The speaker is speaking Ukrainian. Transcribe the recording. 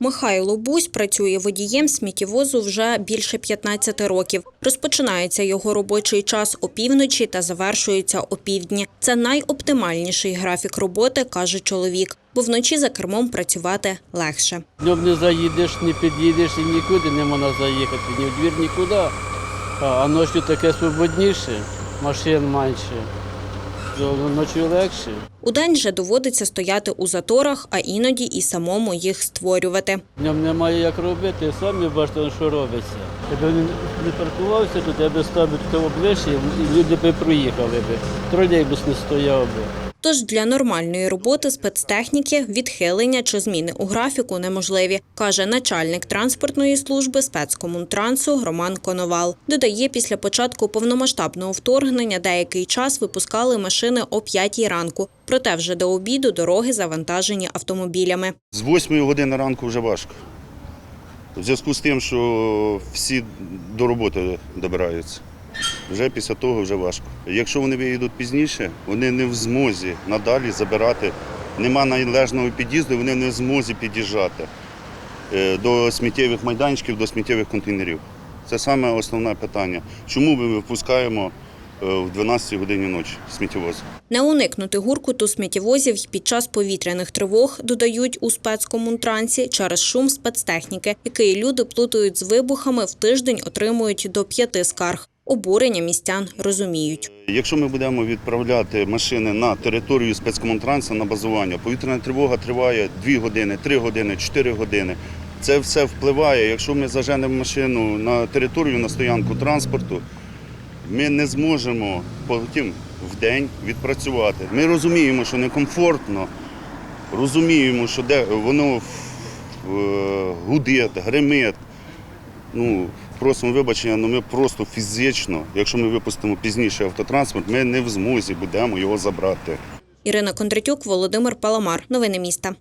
Михайло Бусь працює водієм сміттєвозу вже більше 15 років. Розпочинається його робочий час опівночі та завершується опівдні. Це найоптимальніший графік роботи, каже чоловік, бо вночі за кермом працювати легше. Днем не заїдеш, не під'їдеш і нікуди не можна заїхати, ні в двір, нікуди. А, ночі таке свободніше, машин менше, ночі легше. Удень же доводиться стояти у заторах, а іноді і самому їх створювати. Днем немає як робити, самі бачите, що робиться. Якби не, не паркувався тут, я би став ближче, і люди би проїхали би. Тролейбус не стояв би. Тож для нормальної роботи спецтехніки відхилення чи зміни у графіку неможливі, каже начальник транспортної служби спецкомунтрансу Роман Коновал. Додає, після початку повномасштабного вторгнення деякий час випускали машини о 5 ранку. Проте вже до обіду дороги завантажені автомобілями. З 8 години ранку вже важко. У зв'язку з тим, що всі до роботи добираються. Вже після того вже важко. Якщо вони виїдуть пізніше, вони не в змозі надалі забирати. Нема належного під'їзду, вони не в змозі під'їжджати е, до сміттєвих майданчиків, до сміттєвих контейнерів. Це саме основне питання. Чому ми випускаємо е, в 12 годині ночі сміттєвоз? Не уникнути гуркуту сміттєвозів під час повітряних тривог додають у спецкомунтрансі через шум спецтехніки, який люди плутають з вибухами в тиждень отримують до п'яти скарг. Обурення містян розуміють. Якщо ми будемо відправляти машини на територію спецкомунтрансу на базування, повітряна тривога триває 2 години, 3 години, 4 години. Це все впливає. Якщо ми заженемо машину на територію на стоянку транспорту, ми не зможемо потім в день відпрацювати. Ми розуміємо, що некомфортно, розуміємо, що де воно е, гудить, гримить. Ну, просимо вибачення, але ми просто фізично, якщо ми випустимо пізніше автотранспорт, ми не в змозі будемо його забрати. Ірина Кондратюк, Володимир Паламар. Новини міста.